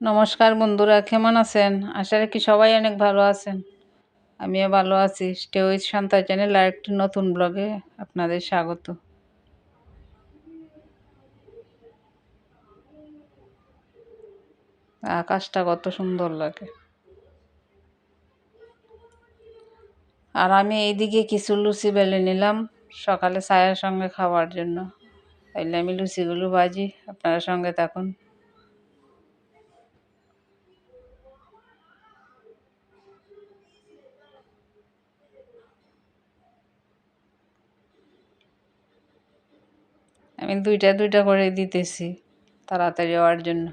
নমস্কার বন্ধুরা, কেমন আছেন? আশা রাখি সবাই অনেক ভালো আছেন। আমিও ভালো আছি। স্টে উইথ শান্তা চ্যানেল আর একটি নতুন ব্লগে আপনাদের স্বাগত। আকাশটা কত সুন্দর লাগে। আর আমি এইদিকে কিছু লুচি বেলে নিলাম, সকালে চায়ের সঙ্গে খাওয়ার জন্য। তাইলে আমি লুচিগুলো ভাজি, আপনারা সঙ্গে থাকুন। আমি দুইটা দুইটা করে দিতেছি তাড়াতাড়ি হওয়ার জন্য।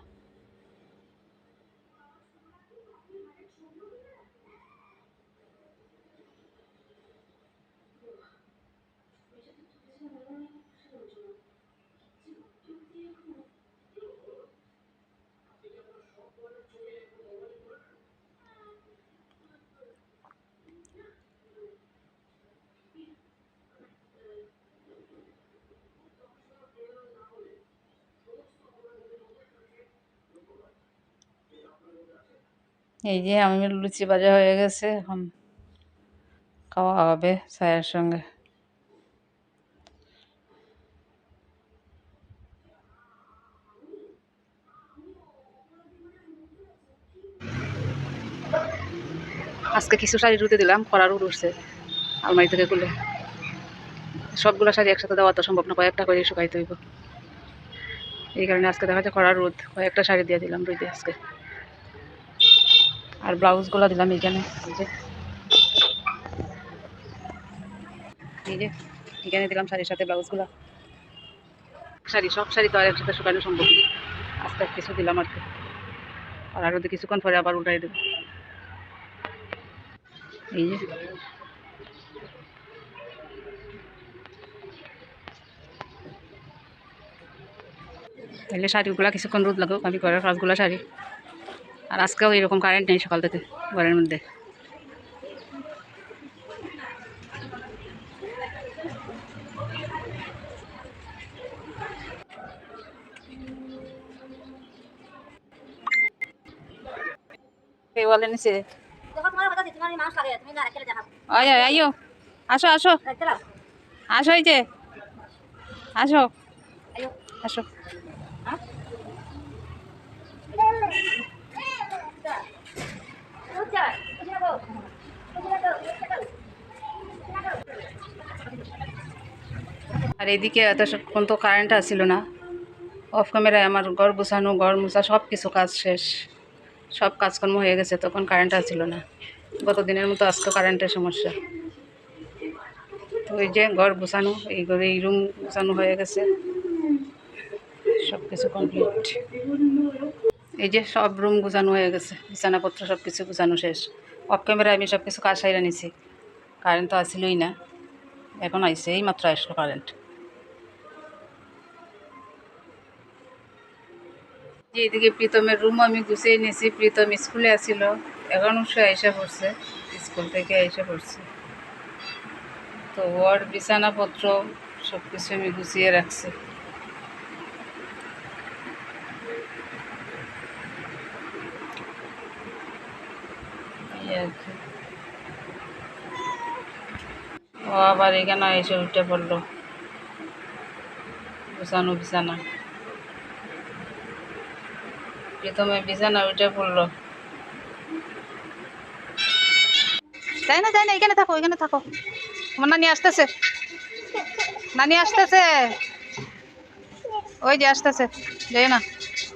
এই যে আমি লুচি ভাজা হয়ে গেছে, এখন খাওয়া হবে চায়ের সঙ্গে। আজকে কিছু শাড়ি রুতে দিলাম করার উঠছে আলমারি থেকে খুলে। সবগুলো শাড়ি একসাথে দেওয়া তো সম্ভব না, কয়েকটা করে শুকাইতে হইব। এই কারণে আজকে দেখা যায় করার রোদ, কয়েকটা শাড়ি দিয়ে দিলাম রুইতে আজকে। আর ব্লাউজগুলো দিলাম এইখানে এই যে। এখানে দিলাম শাড়ির সাথে ব্লাউজগুলো শাড়ি, সব শাড়ি তো আর একসাথে শুকানো সম্ভব আস্তে কিছু দিলাম আর কি। আর আরও কিছুক্ষণ পরে আবার উল্টাই দেবো। এই যে। তাহলে শাড়িগুলো কিছুক্ষণ রোদ লাগুক, আমি ঘরের কাজগুলো শাড়ি আর আজকেও এরকম কারেন্ট নেই সকাল থেকে ঘরের মধ্যে। বলে আয় আসো আসো। আসো এই যে। আসো। আসো। আর এদিকে এতক্ষণ তো কারেন্ট আসছিল না। অফ ক্যামেরায় আমার ঘর গুছানো, ঘর মুছা, সব কিছু কাজ শেষ। সব কাজকর্ম হয়ে গেছে, তখন কারেন্ট আসছিল না। গত দিনের মতো আজকে কারেন্টের সমস্যা। তো ওই যে ঘর গুছানো, এই ঘরে, এই রুম গুছানো হয়ে গেছে। সব কিছু কমপ্লিট এই যে সব রুম গুছানো হয়ে গেছে, বিছানাপত্র সব কিছু গুছানো শেষ। অফ ক্যামেরায় আমি সব কিছু কাজ সাইরা নিছি। কারেন্ট তো আসিলই না। এখন আইসে এই মাত্র আসলো কারেন্ট এদিকে প্রীতমের রুম আমি গুছিয়ে নিয়েছি, প্রীতম স্কুলে আসিল। এখন সে আইসা পড়ছে, স্কুল থেকে আইসা পড়ছে। তো ওর বিছানাপত্র সব কিছু আমি গুছিয়ে রাখছি। ও আবার এখানে এসে উঠে পড়ল। বিছানো, বিছানা। প্রথমে বিছানা উঠে পড়ল। তাই না তাই না, এখানে থাকো এখানে থাকো। তোমার নানি আসতেছে। নানি আসতেছে। ওই যে আসতেছে। যাই না।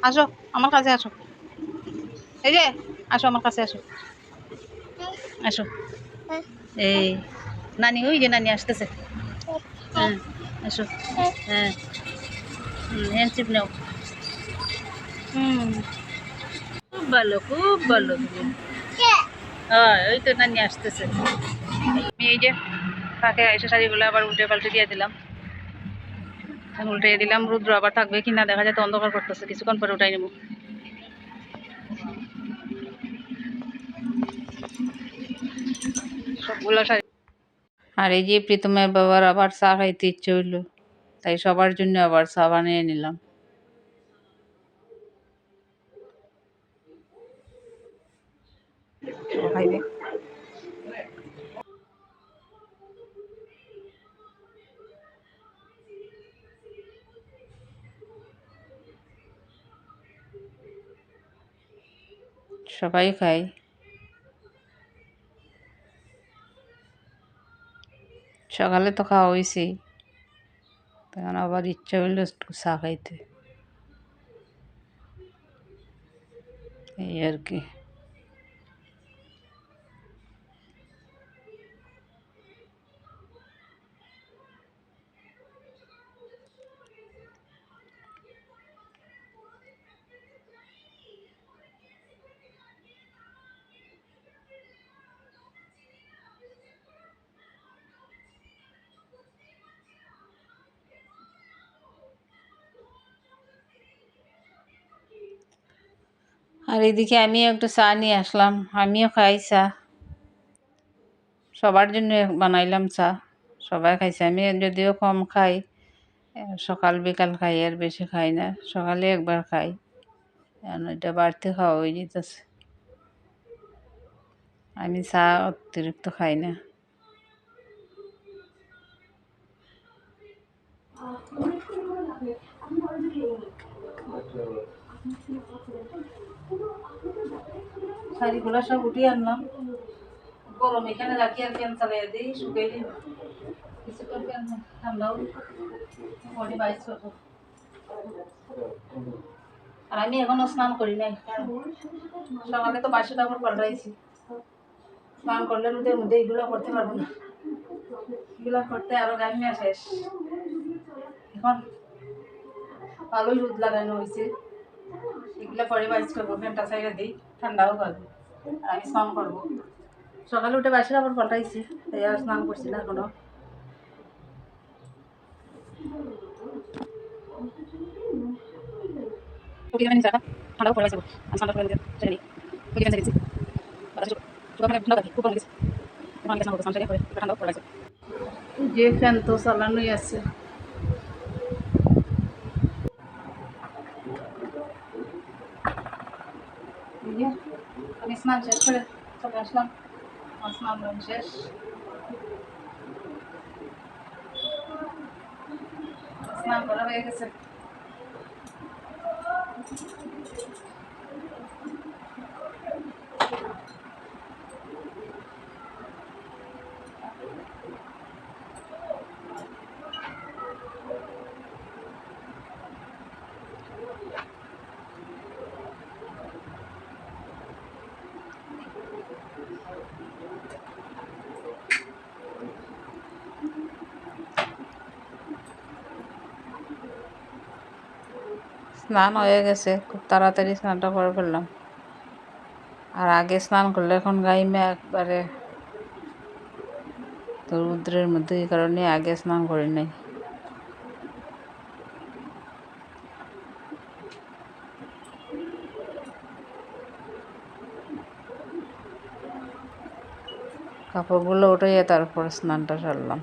আসো, আমার কাছে আসো। এই যে, আসো, আমার কাছে আসো। আসো। এই নানি, ওই যে নানি আসতেছে। হ্যাঁ আসো। হ্যাঁ। হ্যান্ডশিপ নাও। হুম। খুব ভালো খুব ভালো। হ্যাঁ ওই তো নানি আসতেছে। আমি এই যে তাকে এসে শাড়িগুলো আবার উল্টে পাল্টে দিয়ে দিলাম। উল্টে দিলাম, রুদ্র আবার থাকবে কিনা দেখা যায় তো অন্ধকার করতেছে, কিছুক্ষণ পরে উঠাই নেব। সবগুলো শাড়ি আর এই যে প্রীতমের বাবার আবার চা খাইতে ইচ্ছে হইল, তাই সবার জন্য আবার চা বানিয়ে নিলাম। সবাই খায়। সকালে তো খাওয়া হয়েছেই তখন আবার ইচ্ছা হইল একটু চা খাইতে। এই আর কি। আর এদিকে আমিও একটু চা নিয়ে আসলাম। আমিও খাই চা। সবার জন্য বানাইলাম চা। সবাই খাইছে। আমি যদিও কম খাই সকাল বিকাল খাই, আর বেশি খাই না। সকালে একবার খাই। এটা বাড়তে খাওয়া হয়ে যেতেছে আমি চা অতিরিক্ত খাই না। শাড়িগুলো সব উঠিয়ে আনলাম। গরম এখানে রাখি আর ফ্যান চালাই দিই শুকিয়ে দিই। কিছুক্ষণ ফ্যান ঠান্ডাও। বডি বাইশ আর আমি এখনও স্নান করি নাই। সকালে তো বাসি কাপড় পাল্টাইছি। স্নান করলে রোদের মধ্যে এগুলো করতে পারব না। এগুলো করতে আরও গাইমিয়া শেষ। এখন ভালোই রোদ লাগানো হয়েছে এগুলো পরে বাইশ করব, ফ্যানটা সাইডে দিই। ঠান্ডাও পাবে আর আমি স্নান করব। সকালে উঠে বাসি কাপড় পাল্টাইছি তাই আর স্নান করছি না এখনও। ঠান্ডাও পড়ে করে ঠান্ডা থাকি খুব কম গেছে যে ফ্যান তো চালানোই আছে এই যে, আমি স্নান শেষ করে চলে আসলাম আমার স্নান স্নান হয়ে গেছে, খুব তাড়াতাড়ি স্নানটা করে ফেললাম। আর আগে স্নান করলে এখন গাইমে একবারে তো রুদ্রের মধ্যে, এই কারণে আগে স্নান করি নাই। কাপড়গুলো উঠাইয়া তারপর স্নানটা সারলাম।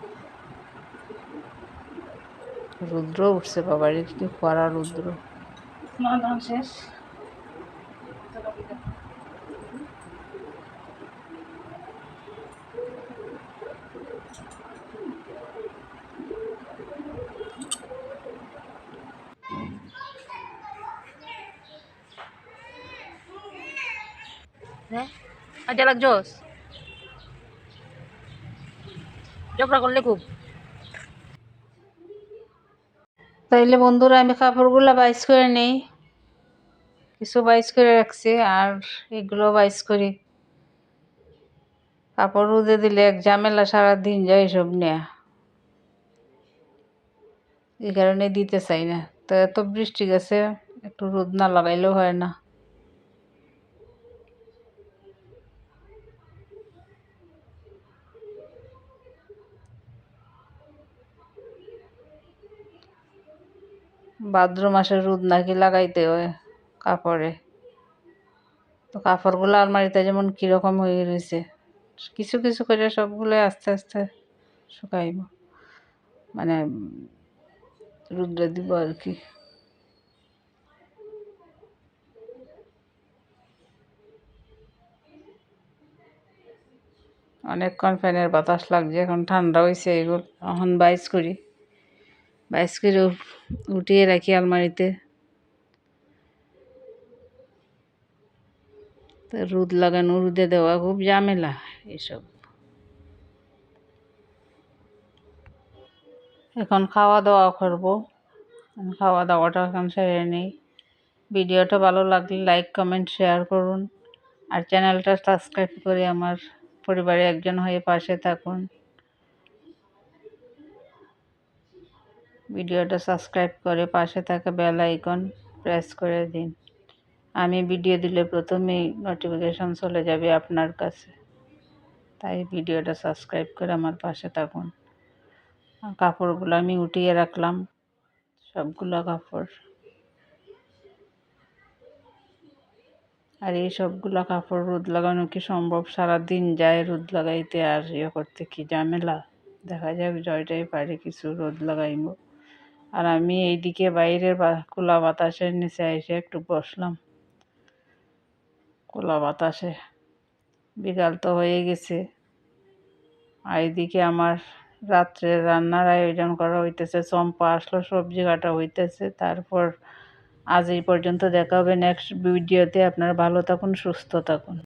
রুদ্র উঠছে বাবার কি করা রুদ্র? স্নান দান শেষ হ্যাঁ আজ লাগছস ঝগড়া করলে খুব তাইলে বন্ধুরা আমি কাপড়গুলো বাইস করে নেই। কিছু বাইস করে রাখছি আর এগুলো বাইস করি। কাপড় রোদে দিলে এক ঝামেলা সারাদিন যায় এসব নেয়া। এই কারণে দিতে চাই না। তো এত বৃষ্টি গেছে, একটু রোদ না লাগাইলেও হয় না। ভাদ্র মাসে রোদ নাকি লাগাইতে হয় কাপড়ে। তো কাপড়গুলো আলমারিতে যেমন কীরকম হয়ে রয়েছে, কিছু কিছু করে সবগুলো আস্তে আস্তে শুকাইব। মানে রুদ্রে দিব আর কি। অনেকক্ষণ ফ্যানের বাতাস লাগছে, এখন ঠান্ডা হয়েছে এগুলো এখন বাইস করি। বাইস উঠিয়ে রাখি আলমারিতে রোদ লাগানো রোদে দেওয়া খুব ঝামেলা এসব এখন খাওয়া দাওয়া করব খাওয়া দাওয়াটা এখন সেরে নিই। ভিডিওটা ভালো লাগলে লাইক কমেন্ট শেয়ার করুন। আর চ্যানেলটা সাবস্ক্রাইব করে আমার পরিবারে একজন হয়ে পাশে থাকুন। ভিডিওটা সাবস্ক্রাইব করে পাশে থাকা বেল আইকন প্রেস করে দিন। আমি ভিডিও দিলে প্রথমেই নোটিফিকেশন চলে যাবে আপনার কাছে। তাই ভিডিওটা সাবস্ক্রাইব করে আমার পাশে থাকুন। কাপড়গুলো আমি উঠিয়ে রাখলাম। সবগুলো কাপড়। আর এই সবগুলো কাপড় রোদ লাগানো কি সম্ভব? সারা দিন যায় রোদ লাগাইতে আর ইয়ে করতে কি ঝামেলা? দেখা যাক, জয়টাই পারে কিছু রোদ লাগাইব। আর আমি এইদিকে বাইরের খোলা বাতাসের নিচে এসে একটু বসলাম। খোলা বাতাসে বিকাল তো হয়ে গেছে। আর এদিকে আমার রাত্রে রান্নার আয়োজন করা হইতেছে, চম্পা আসলো, সবজি কাটা হইতেছে। তারপর আজ এই পর্যন্ত দেখা হবে নেক্সট ভিডিওতে। আপনারা ভালো থাকুন, সুস্থ থাকুন।